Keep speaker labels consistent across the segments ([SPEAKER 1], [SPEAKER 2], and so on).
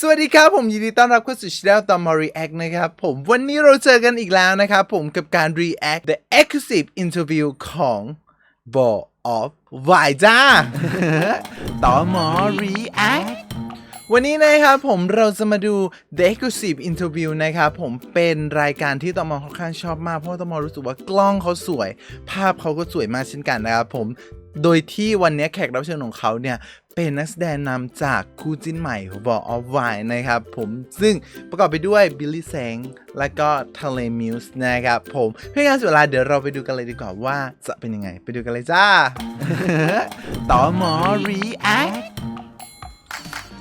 [SPEAKER 1] สวัสดีครับ ผมยินดีต้อนรับเข้าสู่ช่องตอมารีแอคนะครับ ผมวันนี้เราเจอกันอีกแล้วนะครับผมกับการ react the exclusive interview ของ b o of Y จ้าตอมอ react วันนี้นะครับผมเราจะมาดู The Exclusive Interview นะครับผมเป็นรายการที่ตอมอค่อนข้างชอบมาก เพราะว่าตอมอรู้สึกว่ากล้องเขาสวย ภาพเขาก็สวยมากเช่นกันนะครับผมโดยที่วันนี้แขกรับเชิญของเขาเนี่ยเป็นนักแสดงนำจากคู่จิ้นใหม่ของ Ball of Wine นะครับผมซึ่งประกอบไปด้วยบิลลี่แซงและก็ทะเลมิวส์นะครับผมเพื่อการเสียเวลาเดี๋ยวเราไปดูกันเลยดีกว่าว่าจะเป็นยังไง ไปดูกันเลยจ้าต่อหมอ React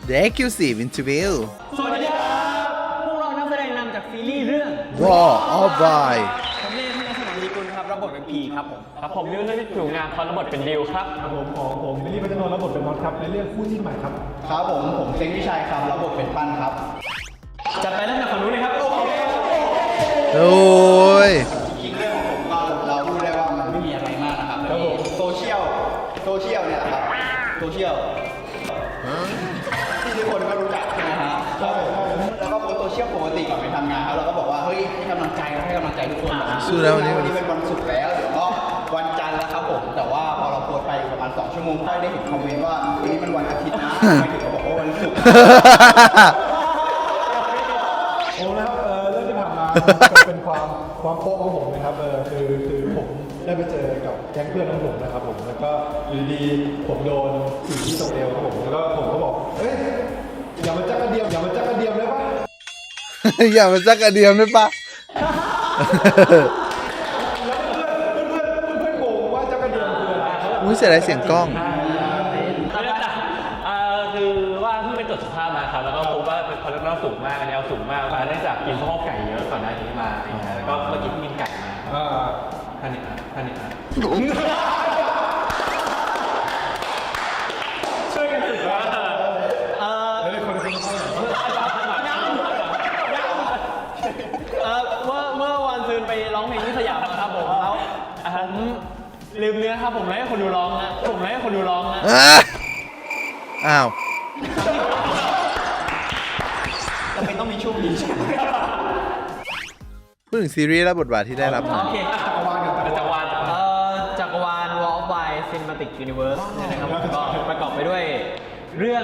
[SPEAKER 1] The Exclusive Interview
[SPEAKER 2] สวัสดีครับ พวกเรานักแสดงนำจากซีรีส์เรื่อง
[SPEAKER 1] Ball of Wine
[SPEAKER 2] ผมเล่นที่นักแสดงลีกุลครับรับบทเป็นพีครับผม
[SPEAKER 3] ครับผมนิวเลือดผิวงามเขาระบทเป็นดิวครับ
[SPEAKER 4] ครับผมของผมบิลลี่พัฒนนท์รับบทเป็นน็อตครับในเรื่องคู่จิ้นใหม่ครับ
[SPEAKER 5] ครับผมผมเซ็งวิชัยครับรับบทเป็นปั้นครับ
[SPEAKER 2] จัดไปเริ่มจากฝั่งนู้นเลยครับ
[SPEAKER 1] โอ้ย
[SPEAKER 5] จริงๆเรื่อง ต์โซเชียลปกติก่อนไปทำงานครับเราก็บอกว่าเฮ้ยให้กำลังใจเราให้กำลังใจทุกคน
[SPEAKER 1] สู้แล้ววันนี้
[SPEAKER 5] วันนี้เป็นวันศุกร์แล้วเดี๋ยวก็วันจันทร์แล้วครับผม แต่ว่าพอเราโพสต์ไปประมาณ2ชั่วโมงค่อยได้เห็นคอมเมนต์ว่าวันนี้มันวันอาทิตย์นะทำไมถึงเขาบอกว่าวันศุกร์
[SPEAKER 4] โอ้แล้วเออเรื่องที่ผ่านมาเป็นความความโป๊ะของผมนะครับเออคือคือผมได้ไปเจอกับแก๊งเพื่อนของผมนะครับผมแล้วก็อยู่ดีๆผมโดนสิ่งที่ตรงเอวครับผมแล้วก็ผมก็บอกเอ้ยอย่ามาจักกระเดียมอย่ามาจักกระเดียมได้ปะ
[SPEAKER 1] อย่ามาจักกระเดียมได้ปะ
[SPEAKER 4] แล้วเพื่อนเพื่อนเพื่อนเพื่อนงงว่าจักกระเดียมคืออะไรเขาบอก
[SPEAKER 1] อุ้ยเสียดายเสียงกล้อง
[SPEAKER 3] เรื่องจากเอ่อคือว่าเพิ่งไปตรวจสุขภาพมาครับแล้วก็พบว่าเป็นคอเลสเตอรอลสูงมากอันนี้เอาสูงมากมาเนื่องจากกินข้าวไก่เยอะก่อนหน้านี้มาอะไรเงี้ยแล้วก็เมื่อกี้กินไก่มา
[SPEAKER 4] อ่า
[SPEAKER 3] ท่านนี้ครับท่านนี้ครับช่วยกันสึกว่า
[SPEAKER 2] เอ่อ
[SPEAKER 4] แล้วเป็นคนคนคน
[SPEAKER 2] เอ่อเมื่อเมื่อวันซืนไปร้องเพลงที่สยามมาครับผมแล้วผม ลืมเนื้อครับผมเลยให้คนดูร้องนะผมเลยให้คนดูร้องนะ
[SPEAKER 1] อะอ้าว
[SPEAKER 5] จำเป็นต้องมีช่วงนี้ใช่ไหม
[SPEAKER 1] พูดถึงซีรีส์และบทบาทที่ได้รับมา
[SPEAKER 2] โอเค
[SPEAKER 4] จักรวาลกับจักร
[SPEAKER 3] จักร
[SPEAKER 4] วาล
[SPEAKER 3] วาล
[SPEAKER 2] เอ่อจักรวาล Wall of Wine Cinematic Universe เนี่ยนะครับผมก็ประกอบไปด้วยเรื่อง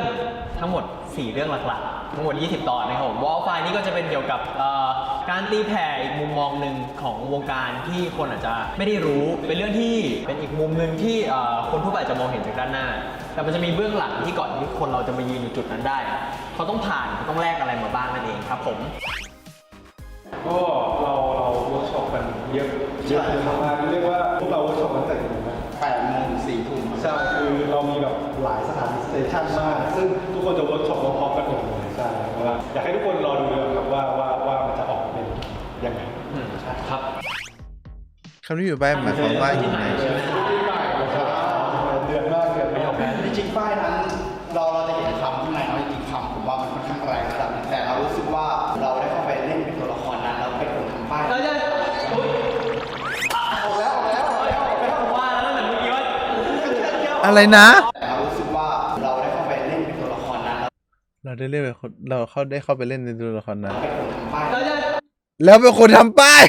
[SPEAKER 2] ทั้งหมด 4 เรื่องหลักๆ ทั้งหมด 20 ตอนนะครับผม Wall of Wine นี่ก็จะเป็นเกี่ยวกับเอ่อ การตีแผ่อีกมุมมองหนึ่งของวงการที่คนอาจจะไม่ได้รู้ เป็นเรื่องที่เป็นอีกมุมหนึ่งที่เอ่อคนทั่วไปอาจจะมองเห็นจากด้านหน้า แต่มันจะมีเบื้องหลังที่ก่อนที่คนเราจะมายืนอยู่จุดนั้นได้อะเขาต้องผ่านเขาต้องแลกอะไรมาบ้างนั่นเองครับผม
[SPEAKER 4] ก็เราเราเวิร์กช็อปกันเยอะเยอะเลยมากๆเรียกว่าพวกเราเวิร์กช็อปกันตั้งแต่กี่โมงนะ
[SPEAKER 5] แปดโมงถึงสี่ทุ่ม
[SPEAKER 4] ใช่คือเรามีแบบหลายสถานีสเตชันมาก ซึ่งทุกคนจะเวิร์กช็อปพร้อมๆกันหมดเลยใช่เพราะว่าอยากให้ทุกคนรอดูเลยครับว่าว่าว่ามันจะออกเป็นยังไง
[SPEAKER 3] ครับ
[SPEAKER 1] คำนี้อยู่ไปหมายความว่าอยังไงใช่ไหม
[SPEAKER 4] เดือนมากเดือนไม่ยอมแพ้
[SPEAKER 5] จริงๆป้ายนั้นเราเราจะเห็นคำข้างในเนาะจริงๆคำผมว่ามันค่อนข้างแรงระดับหนึงแต่เรารู้สึกว่าเราได้เข้าไปเล่นเป็นตัวละครนั้นแล้วเป็นคนทำป้าย
[SPEAKER 2] เราจะอุ๊ย
[SPEAKER 5] ออกแล้วออกแล้วออกแล้วออกแล้ว
[SPEAKER 2] ผมว่าแล้วเหมือนเมื่อกี้ว่า
[SPEAKER 1] อะไรนะ
[SPEAKER 5] แต่เรารู้สึกว่าเราได้เข้าไปเล่นเป็นตัวละครนั้น
[SPEAKER 1] เราได้เล่นเป็นคนเราเข้าได้เข้าไปเล่นในตัวละครนั้น
[SPEAKER 5] เป็นคนทำป้าย
[SPEAKER 2] เราจะ
[SPEAKER 1] แล้วเป็นคนทำป้า
[SPEAKER 5] ย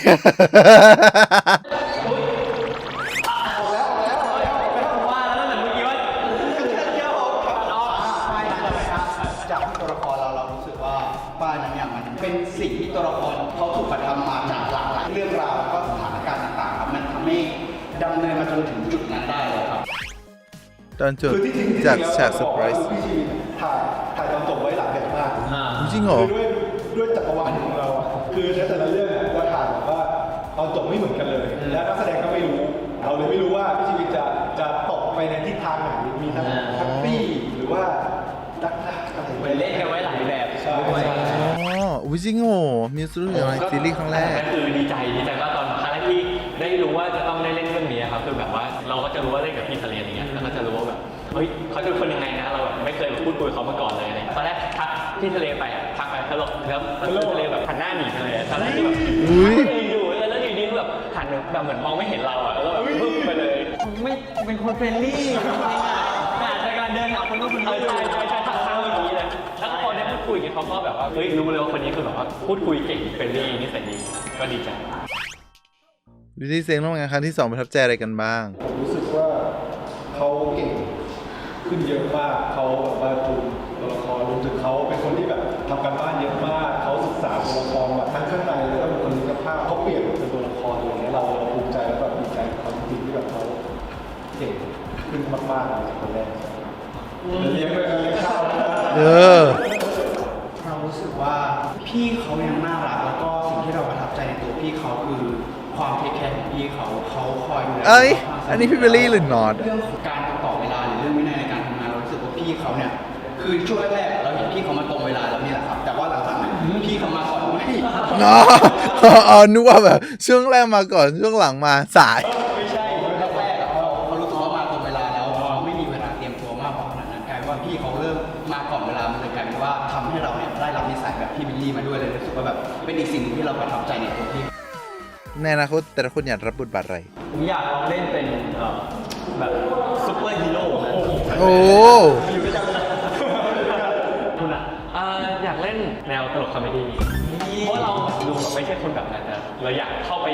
[SPEAKER 1] ตอนจบ
[SPEAKER 4] คือที่จริง
[SPEAKER 1] จาก
[SPEAKER 4] ที่จริง
[SPEAKER 1] ฉาก
[SPEAKER 4] แล้ว
[SPEAKER 1] เซอร์ไพรส์
[SPEAKER 4] พี่ชีถ่ายถ่ายตอนจบไว้หลายแบบมาก
[SPEAKER 1] จริงเหรอ
[SPEAKER 4] คือด้วยด้วยจักรวาลของเราอะคือในแต่ละเรื่องจะถ่ายแบบว่าตอนจบไม่เหมือนกันเลยและนักแสดงก็ไม่รู้ เราเลยไม่รู้ว่าพี่ชีวิตจะจะตกไปในทิศทางไหนมีทั้งแฮปปี้หรือว่าดักดักอะไร
[SPEAKER 2] เหมือนเล่นกันไว้หลายแบบ
[SPEAKER 4] ใช่
[SPEAKER 2] ด้วย
[SPEAKER 4] ใช่
[SPEAKER 1] อ๋ออุ้ยจริงโหมิวส์รู้อย่างไรซีรีส์ครั้งแรก
[SPEAKER 3] ก็คือดีใจดีใจว่าตอนครั้งแรกที่ได้รู้ว่าจะต้องได้เล่นเรื่องนี้ครับคือแบบว่าเราก็จะรู้ว่าเล่นกับพี่ทะเลอย่างเงี้ย เฮ้ยเขาจะเป็นคนยังไงนะเราแบบไม่เคยพูดคุยกับเขามาก่อนเลยอะไรเงี้ยตอนแรกทักพี่ทะเลไปอะทักไปฮัลโหลแล้วพี่ทะเลแบบหันหน้าหนีไปเลยตอนแรกที่แบบ
[SPEAKER 1] อุ๊ย
[SPEAKER 3] ยืนอยู่แล้วอยู่ดีๆแบบหันแบบเหมือนมองไม่เห็นเราอะแล้วก็แบบปึ๊บไปเลย
[SPEAKER 2] ไม่เป็นคนเฟรนลี่จริงๆอะแต่จากการเดินหาคนก็เป็น
[SPEAKER 3] เออใช่ใช่ใช่ทักทางอย่างนี้เลยแล้วพอได้พูดคุยกันเขาก็แบบว่าเฮ้ยรู้เลยว่าคนนี้คือแบบว่าพูดคุยเก่งเฟรนลี่นิสัยดีก็ดีใจ
[SPEAKER 1] วิธีเซ็งร่วมงานครั้งที่สองประทับใจอะไรกันบ้าง
[SPEAKER 4] ผมรู้สึกว่าเขาเก่ง ขึ้นเยอะมากเขาแบบว่าจูนตัวละครรวมถึงเขาเป็นคนที่แบบทำการบ้านเยอะมากเขาศึกษาตัวละครแบบทั้งข้างในแล้วก็เป็นคนมีภาพเขาเปลี่ยนเป็นตัวละครอะไรอย่างเงี้ยเราเราภูมิใจแล้วแบบดีใจกับเขาจริงๆที่แบบเขาเก่งขึ้นมากๆเลยคนแรกเลี้ยงด้วยกันเลี้ยงข้าวด้วยนะ
[SPEAKER 1] เออ
[SPEAKER 5] เรารู้สึกว่าพี่เขายังน่ารักแล้วก็สิ่งที่เราประทับใจในตัวพี่เขาคือความเทคแคร์ของพี่เขาเขาคอยดูแล
[SPEAKER 1] เอ้ย
[SPEAKER 5] รา
[SPEAKER 1] อันนี้พี่เบลลี่หรือ not
[SPEAKER 5] เรื่องของการ พี่เขาเนี่ย คือช่วงแรกๆเราเห็นพี่เขามาตรงเวลาแล้วนี่แหละครับ แต่ว่าหลังๆเนี่ยพี่เขามาก่อนไม่
[SPEAKER 1] เนาะอ๋อนึกว่าแบบช่วงแรกมาก่อนช่วงหลังมาสาย
[SPEAKER 5] ไม่ใช่แรกๆอะเขาเขารู้สึกว่ามาตรงเวลาแล้วเขาไม่มีเวลาเตรียมตัวมากพอขนาดนั้นกลายเป็นว่าพี่เขาเริ่มมาก่อนเวลามันเลยกลายเป็นว่าทำให้เราเนี่ยได้รับนิสัยแบบพี่บิลลี่มาด้วยเลยรู้สึกว่าแบบเป็นอีกสิ่งหนึ่งที่เราประทับใจในตัวพี่
[SPEAKER 1] ในอนาคตแต่ละคนอยากรับบทบาทอะไร
[SPEAKER 2] ผมอยากลองเล่นเป็นเอ่อ แบบซุปเปอร์ฮีโร่นะ
[SPEAKER 1] โอ้
[SPEAKER 3] คุณอะอ่าอยากเล่นแนวตลกคอมเมดี้เพราะเราดูแบบไม่ใช่คนแบบนั้นนะเราอยากเข้าไป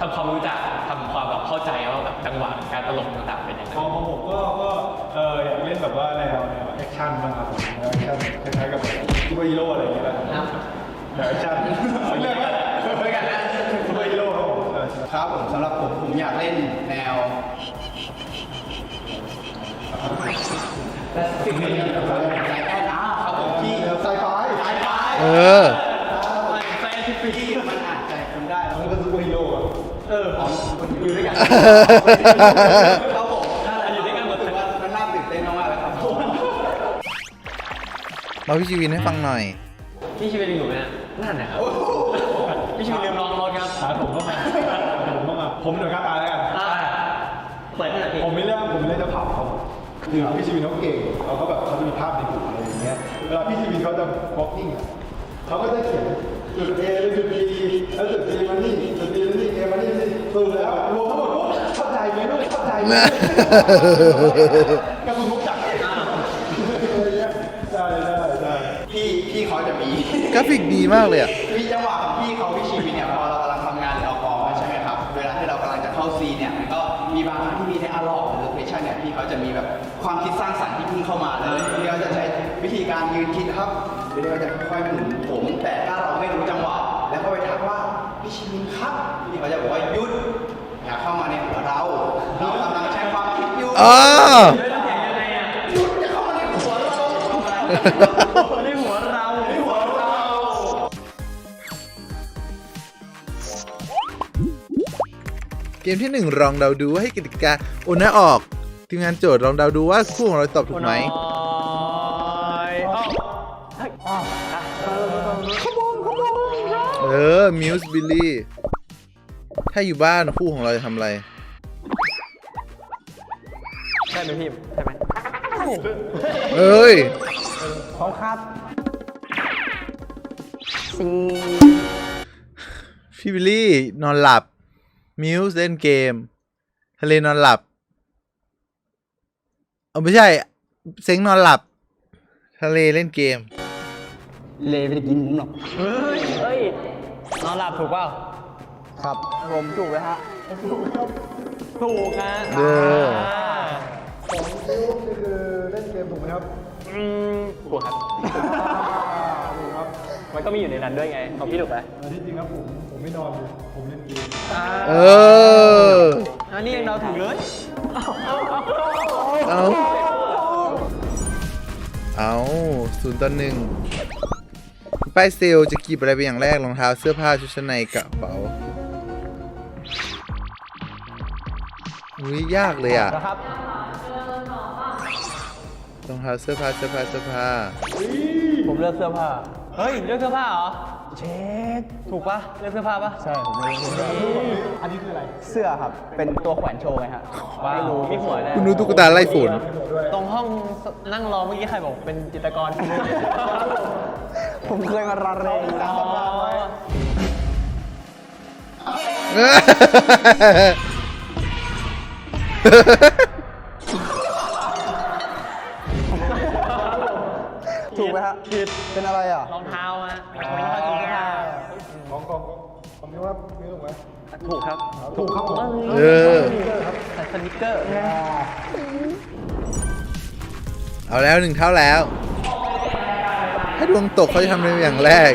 [SPEAKER 3] ทำความรู้จักทำความแบบเข้าใจว่าแบบจังหวะการตลกต่างๆเป็นยังไง
[SPEAKER 4] ของของผมก็ก็เอออยากเล่นแบบว่าแนวแนวแอคชั่นบ้างครับผมแนวแอคชั่นคล้ายๆกับแบบซูเปอร์ฮีโร่อะไรอย่างเงี้ยนะครับแนวแอคชั่นเรื่องอะไรด้วยกันนะซูเปอร์ฮีโร่ครับผมเออใช่
[SPEAKER 5] ครับผมสำหรับผมผมอยากเล่นแนว
[SPEAKER 1] เออ
[SPEAKER 5] แฟนที่ปีมันอ่านใจคนได้แล้ว
[SPEAKER 4] มันเป็นซูเปอร์ฮีโร่อะ
[SPEAKER 5] เออของคนอยู่ด้วยกันครับผมนั่นแหละอยู่ด้วยกันหมดเลยว่ามันน่าตื่นเต้นมากๆเลยครับผม
[SPEAKER 1] มาพี่ชีวินให้ฟังหน่อย
[SPEAKER 3] พี่ชีวิตอยู่ไหมนะนั่นนะครับพี่ชีวิตลืมลองรถครับ
[SPEAKER 4] ถามผมเข้ามาถามผมเข้ามาผมหน่วยการตายแล้วกัน
[SPEAKER 3] อ่าเปิดขนาดนี้
[SPEAKER 4] ผมไม่เรื่องผมไม่เรื่องจะเผาเขา คือพี่ชีวินเขาเก่งเขาก็แบบเขาจะมีภาพในหัวอะไรอย่างเงี้ย เวลาพี่ชีวินเขาจะ walking อะเขาก็จะเขียนจุด A จุด B แล้วจุด B มานี่จุด B มานี่ A มานี่นี่สรุปแล้วรวมทั้งหมดเข้าใจไหมลูกเข้าใจไหมก็คุณมุกจักอะไรเงี้ยได้ได้ได้
[SPEAKER 5] พี่พี่เขาจะมี
[SPEAKER 1] กราฟิกดีมากเลยอะ
[SPEAKER 5] พี่ชีวินครับพี่เขาจะบอกว่าหยุดอย่าเข้ามาในหัวเรา เรากำลังใช้ความคิดอยู่
[SPEAKER 1] อ๋อ
[SPEAKER 5] หยุดอย่าเข้ามาในหัวเรา
[SPEAKER 2] ในหัวเรา
[SPEAKER 5] ในหัวเรา
[SPEAKER 1] เกมที่หนึ่งลองเดาดูว่าให้กติกาโอนหน้าออกทีมงานโจทย์ลองเดาดูว่าคู่ของเราตอบถูกไหมเอ อมิวส์บิลลี่ถ้าอยู่บ้านคู่ของเราจะทำอะไร
[SPEAKER 2] ใช่ไหมพี่ใช่ไหม
[SPEAKER 1] เอ้ย
[SPEAKER 2] พร้อมครับซี
[SPEAKER 1] พี่บิลลี่นอนหลับ มิวส์เล่นเกม ทะเลนอนหลับ เอาไม่ใช่ เซ็งนอนหลับ ทะเลเล่นเกม
[SPEAKER 5] เลไม่ได้กินผมหรอก
[SPEAKER 2] เฮ้ยเฮ้ย นอนหลับถูกเปล่า
[SPEAKER 5] ครับ ผมถูกไหมฮะ
[SPEAKER 2] ถูกนะ
[SPEAKER 1] เออ
[SPEAKER 4] ของซิลนี่คือเล่นเกมถูกไหมครับ
[SPEAKER 2] อืมถูกครับ
[SPEAKER 4] ถูกครับ
[SPEAKER 2] มันก็มีอยู่ในนั้นด้วยไงของพี่ถูกไหม
[SPEAKER 4] อันที่จริงครับผมผมไม่นอนเลยผมเล่นเกม
[SPEAKER 1] เออ
[SPEAKER 2] อันนี้ยังเดาถูกเลย
[SPEAKER 1] เอา เอาศูนย์ต่อหนึ่ง ป้ายเซลลจะกีบอะไรไปอย่างแรกรองเท้าเสื้อผ้าชุดชั้นในกระเป๋าอุ้ยยากเลยอะ
[SPEAKER 2] นะครับ
[SPEAKER 1] รองเท้าเสื้อผ้าเสื้อผ้าเสื้อผ้า
[SPEAKER 2] ผมเลือกเสื้อผ้า เฮ้ย เลือกเสื้อผ้าเหรอ เช็ดถูกปะเลือกเสื้อผ้าปะใช่ ผมเลือกเสื้อผ้า
[SPEAKER 4] อันนี้คืออะไร
[SPEAKER 5] เสื้อครับ เป็นตัวแขวนโชว์ไงฮะ
[SPEAKER 2] ว้าวมีหัวแน่
[SPEAKER 1] คุณดูตุ๊กตาไล่ฝุ่น
[SPEAKER 2] ตรงห้องนั่งรอเมื่อกี้ใครบอกเป็นจิตรกร
[SPEAKER 5] ผมเคยมาระเรงนะ
[SPEAKER 2] ถูกไหมครับะ
[SPEAKER 5] ผิดเป็นอะไรอะ
[SPEAKER 2] รองเท้าฮะรองเท้าถุงเสื้อผ้า
[SPEAKER 4] ของกองผมคิดว่าไม่ถูกไหม
[SPEAKER 2] ถูกครับ
[SPEAKER 4] ถูกครับผม
[SPEAKER 1] เออ
[SPEAKER 2] ใส่สนิกเกอร์
[SPEAKER 1] เอาแล้วหนึ่งเท่าแล้ว ถ้าดวงตกเขาจะทำอะไรอย่างแรก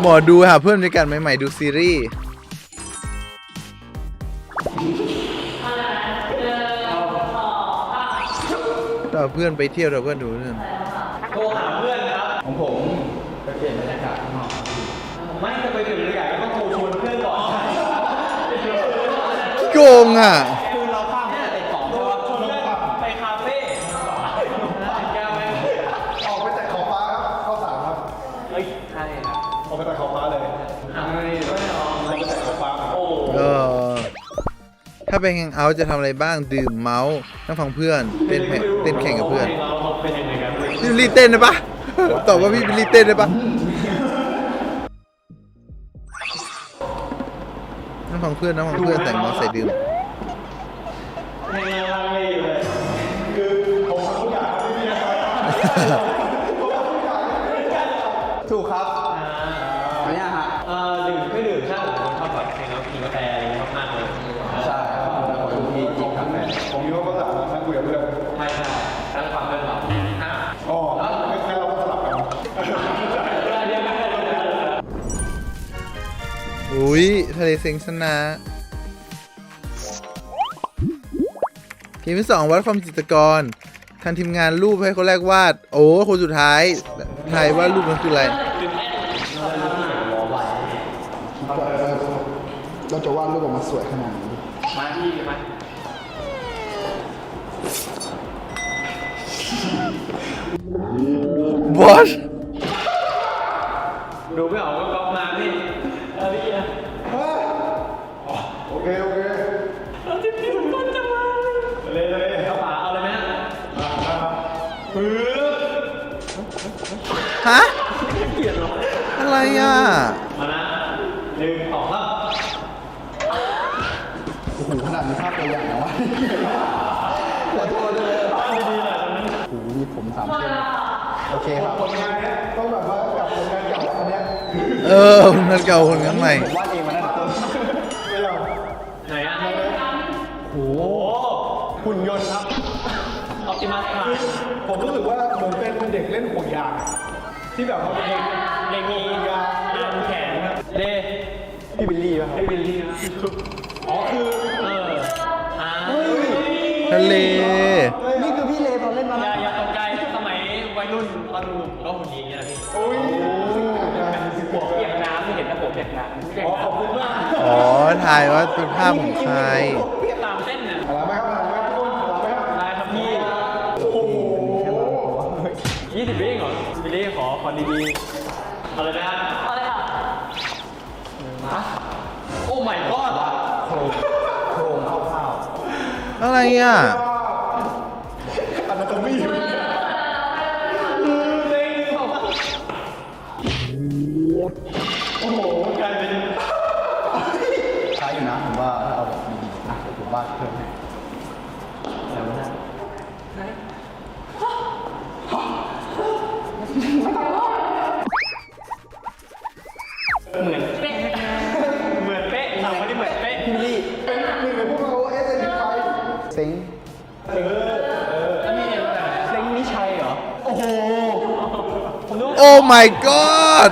[SPEAKER 1] หมอดูหาเพื่อนด้วยกันใหม่ๆดูซีรีส์เราเพื่อนไปเที่ยวเราเพื่อนดูเรื่อง
[SPEAKER 2] โทรหาเพื่อนครับ
[SPEAKER 5] ของผมไปเปลี่ยนบรรยากาศข้างนอก
[SPEAKER 2] ไม่จะไปถึงเรือใหญ่ก็ต้องโทรชวนเพื่อนก่อน
[SPEAKER 1] โกงอะ
[SPEAKER 2] ไปแฮ
[SPEAKER 1] งเอาท์จะทำอะไรบ้างดื่มเมาส์นั่งฟังเพื่อนเต้นแข่งเต้นแข่งกับเพื่อน
[SPEAKER 3] เราเราเป็นยังไงกัน
[SPEAKER 1] พี่บิลลี่เต้นได้ปะตอบว่าพี่บิลลี่เต้นได้ปะนั่งฟังเพื่อนนั่งฟังเพื่อนแต่งเมาส์ใส่ดื่ม
[SPEAKER 4] คือผมทำทุกอย่าง
[SPEAKER 5] อุ้ย
[SPEAKER 1] ทะเลเซ็งชนะเกมที่สองวัดความจิตรกรทางทีมงานรูปให้คนแรกวาด โอ้คนสุดท้ายทายว่ารูปมันคืออะไร
[SPEAKER 5] เราจะวาดรูปออกมาสวยขนาดนี้
[SPEAKER 2] มาที่มา
[SPEAKER 1] บอส
[SPEAKER 2] ดูไม่ออกก็ก๊อปมาพี่เออพี่นะ
[SPEAKER 4] โอเค โอเค
[SPEAKER 2] เอาที่พี่ผมต้นจะมา
[SPEAKER 4] เลยเลย
[SPEAKER 2] เอาฝาเอาเลยไหมฮะ
[SPEAKER 4] ปื๊ด
[SPEAKER 1] ฮะ
[SPEAKER 2] เกลียดหรอ
[SPEAKER 1] อะไรอะ
[SPEAKER 2] มานะหนึ่งสองสาม
[SPEAKER 5] โอ้โหขนาดมีภาพตัวอย่างนะวะขอโทษด้วยดีๆหน่อยโอ้โหมีผมสามเส้นโอเคครับ
[SPEAKER 4] ผลงานเนี้ยต้องแบบว่ากับผลงานเก่าอันเนี้ย
[SPEAKER 1] เออคนนั้นเก่าคนนั้นใหม่
[SPEAKER 5] ผมวา นุ่
[SPEAKER 4] มก็หุ่นดี
[SPEAKER 2] อย่างเงี้ยนะพี่
[SPEAKER 4] โอ้ยสิบขวบ
[SPEAKER 2] เปียกน้ำที่เห็นนะผมเปียกน้ำเปียก
[SPEAKER 4] อ๋อขอบ
[SPEAKER 2] น้ำ
[SPEAKER 4] คุณมาก
[SPEAKER 1] อ๋อทายว่าเป็นภาพของใคร
[SPEAKER 2] เปียกตามเส้นน่ะ
[SPEAKER 4] อะไรไหมครับอะไรไหมครับทุกคนอะไรไหมครับ
[SPEAKER 2] ได้ครับพี่
[SPEAKER 4] โอ้โห
[SPEAKER 2] ยี่สิบวิเองเหรอวิลลี่ขอขอดีๆเอาเลยนะเอาเลยค่ะโอ้ my god
[SPEAKER 5] โครงคร่าว
[SPEAKER 1] อะไรอะ my god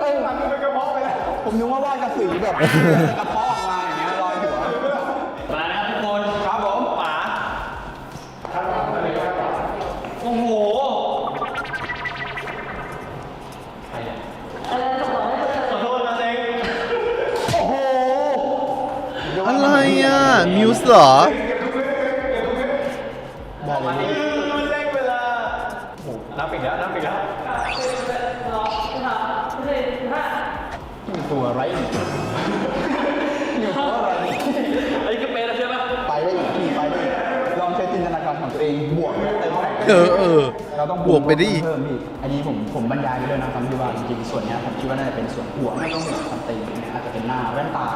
[SPEAKER 5] เอ้ย
[SPEAKER 4] มันเป็นกระเพาะไปแล้ว
[SPEAKER 5] ผมนึกว่าวาดกระสือแบบกระเพาะออกมาอย่างเงี้ยลอยหัว
[SPEAKER 2] มาแล้วทุกคนครับผมป๋าโอ้โหใครเนี่ยขอโทษนะเซ็ง
[SPEAKER 5] โอ้โห
[SPEAKER 1] อะไรอะมิวส์เหรอ
[SPEAKER 5] เอ
[SPEAKER 2] อเรา
[SPEAKER 5] ต้อง
[SPEAKER 1] บวกไปดิ
[SPEAKER 5] เพิ่มอีกอันนี้ผมผมบรรยายไปด้วยนะครับที่ว่าจริงๆส่วนนี้ผมคิดว่าน่าจะเป็นส่วนหัวไม่ต้องเป็นสตรีนะอาจจะเป็นหน้าแว่นตา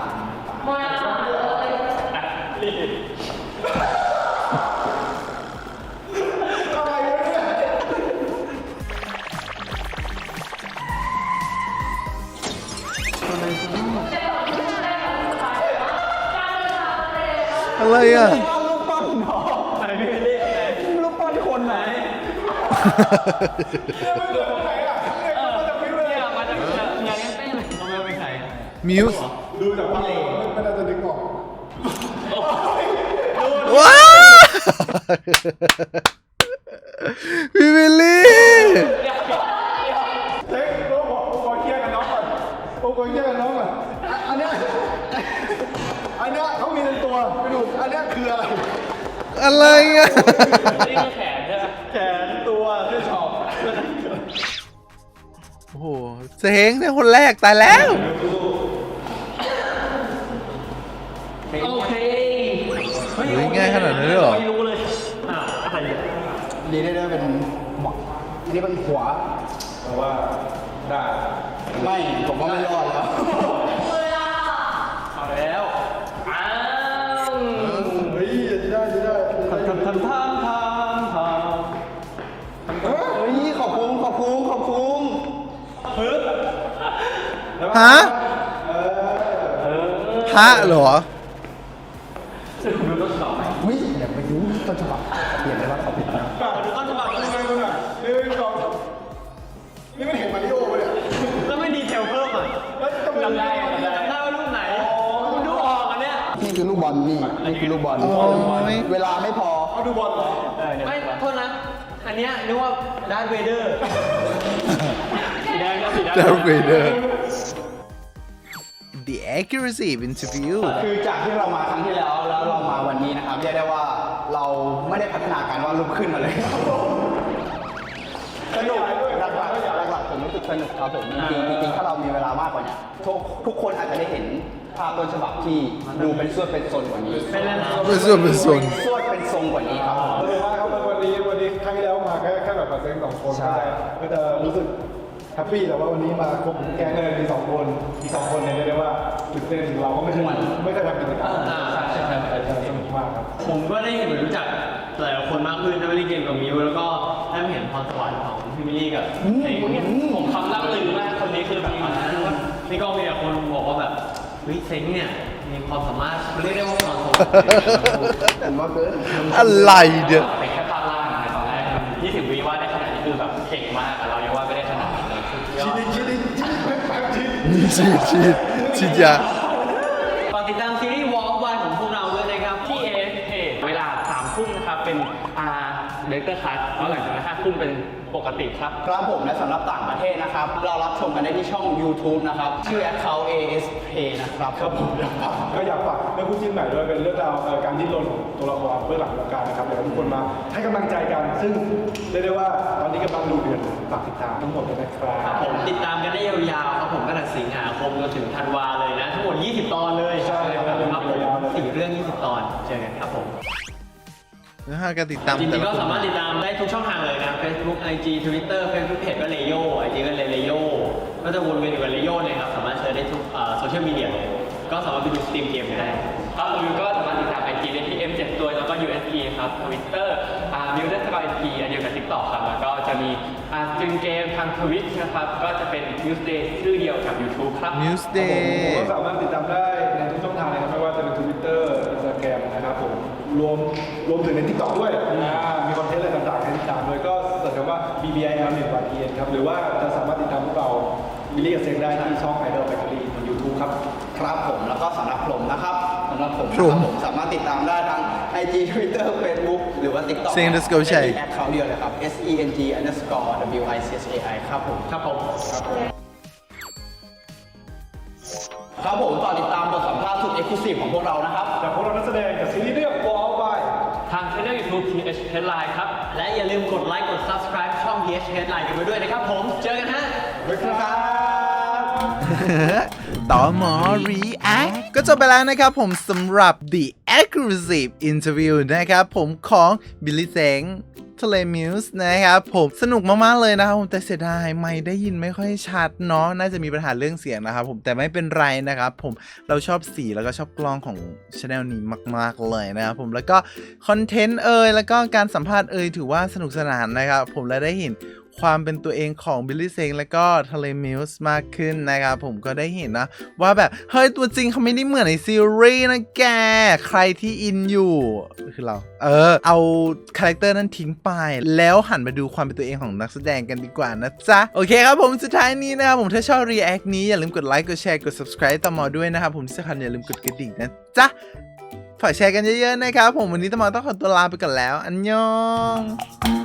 [SPEAKER 1] อะไรอะ
[SPEAKER 2] เนี่ยมาจากงานเต้นเลยทำไมไม่ใส่
[SPEAKER 1] มิวส์
[SPEAKER 4] ดูจากภาพไม่ไม่น่าจะนึกออก
[SPEAKER 1] ว้าพี่วิลลี่
[SPEAKER 4] เจ๊โอ้โหโอ้โหเคลียร์กับน้องก่อนโอ้โหเคลียร์กับน้องก่อนอะอันเนี้ยอันเนี้ยเขามีในตัวไปดูอันเนี้ยคืออะไร
[SPEAKER 1] อะไรอะ
[SPEAKER 3] นี่คือแขน
[SPEAKER 1] เสงเนี่ยคนแรกตายแล้ว
[SPEAKER 3] โอเค
[SPEAKER 1] เฮ้ยง่ายขนาดนั้นเลยเหรอ
[SPEAKER 3] ไม่รู้เลยอ่าอะไรเนี่ย
[SPEAKER 5] ดีได้ด้วยเป็นหมอกอันนี้เป็นหัว
[SPEAKER 4] แต่ว่าได้
[SPEAKER 5] ไม่ ผมว่าไม่รอดแล้ว
[SPEAKER 3] เอาแล้วอ้าว
[SPEAKER 4] เฮ้ยได้ได้ได้
[SPEAKER 2] ทำทำทำทำทำทำ
[SPEAKER 5] เฮ้ยขอบคุณขอบคุณขอบคุณ
[SPEAKER 1] ฮะฮะเหรอ
[SPEAKER 5] เฮ้ยอย่าไปยุ่งต้นฉบับเปลี่ยนได้ว่าเขาผิดนะ
[SPEAKER 2] ต้นฉบับ
[SPEAKER 4] ทำไมมึงอะนี่ไม่ลองนี่มันเห็นมาริโอปะเนี่ย
[SPEAKER 2] แล้วไม่ดีเทลเพิ่มอะ
[SPEAKER 4] แล้วทำไม
[SPEAKER 2] จำได้จำได้จำได้ว่ารูปไหนคุณดูออกอันเนี้ย
[SPEAKER 5] นี่คือลูกบอลนี่นี่คือลูกบอล
[SPEAKER 1] โอ้ย
[SPEAKER 5] เวลาไม่พอ
[SPEAKER 4] เอาดูบอลเหรอ
[SPEAKER 2] ไม่โทษนะอันเนี้ยนึกว่าดาร์ธเวเดอร์สีแดงก็สีแดง
[SPEAKER 1] Darth Vader The accuracy of interview
[SPEAKER 5] คือจากที่เรามาครั้งที่แล้วแล้วเรามาวันนี้นะครับเรียกได้ว่าเราไม่ได้พัฒนาการวาดรูปขึ้นมาเลยสนุกหลักๆหลักๆผมรู้สึกสนุกครับผมจริงๆจริงๆถ้าเรามีเวลามากกว่าเนี้ยทุกทุกคนอาจจะได้เห็นภาพต้นฉบับที่ดูเป็นส่วนเป็นทรงกว่านี้
[SPEAKER 2] เป็นเล่น
[SPEAKER 1] เป็นส่วนเป็นส่วน
[SPEAKER 5] ส่วนเป็นทรงกว่านี้ครับ
[SPEAKER 4] สนุกมากครับวันนี้วันนี้ครั้งที่แล้วมาแค่แค่แบบมาเซ็งสองคน
[SPEAKER 5] ใช่
[SPEAKER 4] ก็จะรู้สึก แฮปปี้แต่ว่าวันนี้มาครบแก๊งเลยมีสองคนอีกสองคนเนี่ยเรียกได้ว่าตื่นเต้นเราก็ไม่เคยไม่เคยทำกิจกรรม
[SPEAKER 2] อ่าใช่ใช่ใช่ใช่
[SPEAKER 4] สนุกมากครับ
[SPEAKER 2] ผมก็ได้เห็นรู้จักหลายคนมากขึ้นได้ไปเล่นเกมกับมิวแล้วก็ได้มาเห็นพรสวรรค์ของพี่มิลลี่กับไอ้ผมคำล่ำลือมากคนนี้คือแบบนี่ก็มีแต่คนบอกว่าแบบเฮ้ยเซ็งเนี่ยมีความสามารถเรียกได้ว่าพรสวรรค์
[SPEAKER 5] แต่ว่าเกิน
[SPEAKER 1] อะไรเนี่ย
[SPEAKER 4] ชิด
[SPEAKER 1] ฉีด
[SPEAKER 3] ป็นปกติครับ
[SPEAKER 5] ครับผมและสำหรับต่างประเทศนะครับ เรารับชมกันได้ที่ช่อง YouTube นะครับ ชื่อ account ASP นะครับครับผม
[SPEAKER 4] ก็อยากฝากเรื่องคู่จิ้นใหม่ด้วยเป็นเรื่องราวเอ่อการดิ้นรนของตัวละครเบื้องหลังวงการนะครับเดี๋ยวทุกคนมาให้กำลังใจกัน ซึ่งเรียกได้ว่าตอนนี้กำลังดูเดือดฝากติดตามทั้งหมดเลยนะครั
[SPEAKER 2] ครับ
[SPEAKER 4] บ
[SPEAKER 2] ผมติดตามกันได้ยาวๆครับผมตั้งแต่สิงหาคมจนถึงธันวาเลยนะ ทั้งหมด 20 ตอน นะ
[SPEAKER 1] ฮะการติดตาม
[SPEAKER 2] จริ
[SPEAKER 1] แต่
[SPEAKER 2] งๆ
[SPEAKER 1] ละ
[SPEAKER 2] ก็
[SPEAKER 1] คน
[SPEAKER 2] สามารถติดตามได้ทุกช่องทางเลยนะ Facebook IG Twitter Facebook Page ก็เลโย IG ก็เลโย ก็จะวนเวียนอยู่กับเลโยเนี่ยครับ สามารถเชิญได้ทุกโซเชียลมีเดียเลย ก็สามารถไปดูสตรีมเกมได้
[SPEAKER 3] ครับผมก็สามารถติดตาม IG ได้ที่ M7 ตัว แล้วก็ USP ครับ Twitter อ่า m i l d e r s k y SP อันเดียวกับ TikTok ครับ แล้วก็จะมีอ่าสตรีมเกมทาง Twitch นะครับ ก็จะเป็น Newsday ชื่อเดียวกับ YouTube ครับ
[SPEAKER 1] News
[SPEAKER 4] ผม
[SPEAKER 1] Day
[SPEAKER 4] ก็สามารถติดตามได้ รวมรวมถึงในทิกตอกด้วยอ่ามีคอนเทนต์อะไรต่างๆให้ติดตามเลยก็เสิร์ชคำว่า BBIL 1 y t n ครับ หรือว่าจะสามารถติดตามพวกเราวิลลี่กับเซงได้ที่ช่อง Idol Factory บน YouTube ครับ
[SPEAKER 5] ครับผมแล้วก็สำหรับผมนะครับสำหรับผม
[SPEAKER 1] ผม
[SPEAKER 5] นะครับผมสามารถติดตามได้ทั้ง IG Twitter Facebook หรือว่า TikTok
[SPEAKER 1] เซง underscore ชัย
[SPEAKER 5] แอคเคาท์เดียวเลยครับ S E N G underscore W I C S A I ครับผม
[SPEAKER 2] ครับผม
[SPEAKER 5] ครับผมต่อติดตามบทสัมภาษณ์สุดเอกลุศิของพวกเรานะครับ
[SPEAKER 4] จากพวกเรานักแสดงกับซีรีส์เรื่อง Wall by
[SPEAKER 3] ทาง Channel YouTube TH Headline ครับ
[SPEAKER 2] และอย่าลืมกดไลค์กด subscribe ช่อง PH Headline กันไปด้วยนะครับผม เจอกันฮะ
[SPEAKER 4] ไว้ครับ
[SPEAKER 1] ต่อหมอ React ก็จบไปแล้วนะครับผมสำหรับ The Exclusive Interview นะครับผมของ Billy s e n g ทะเลมิวส์นะครับผมสนุกมากๆเลยนะครับผมแต่เสียดายไม่ได้ยินไม่ค่อยชัดเนาะน่าจะมีปัญหาเรื่องเสียงนะครับผมแต่ไม่เป็นไรนะครับผมเราชอบสีแล้วก็ชอบกล้องของชาแนลนี้มาก ๆเลยนะครับผมแล้วก็คอนเทนต์เอ่ยแล้วก็การสัมภาษณ์เอ่ยถือว่าสนุกสนานนะครับผมและได้เห็น ความเป็นตัวเองของบิลลี่เซงและก็ทะเลมิลส์มากขึ้นนะครับผมก็ได้เห็นนะ ว่าแบบ เฮ้ย ตัวจริงเขาไม่ได้เหมือนในซีรีส์นะแก ใครที่อินอยู่ คือเรา เออ เอาคาแรคเตอร์นั้นทิ้งไป แล้วหันมาดูความเป็นตัวเองของนักแสดงกันดีกว่านะจ๊ะ โอเคครับผมสุดท้ายนี้นะครับผมถ้าชอบ react นี้อย่าลืมกดไลค์กดแชร์กด subscribe ตามมาด้วยนะครับผมที่สำคัญอย่าลืมกดกระดิ่งนะจ๊ะฝากแชร์กันเยอะๆนะครับผมวันนี้ตามมาต้องขอตัวลาไปก่อนแล้ว อันยอง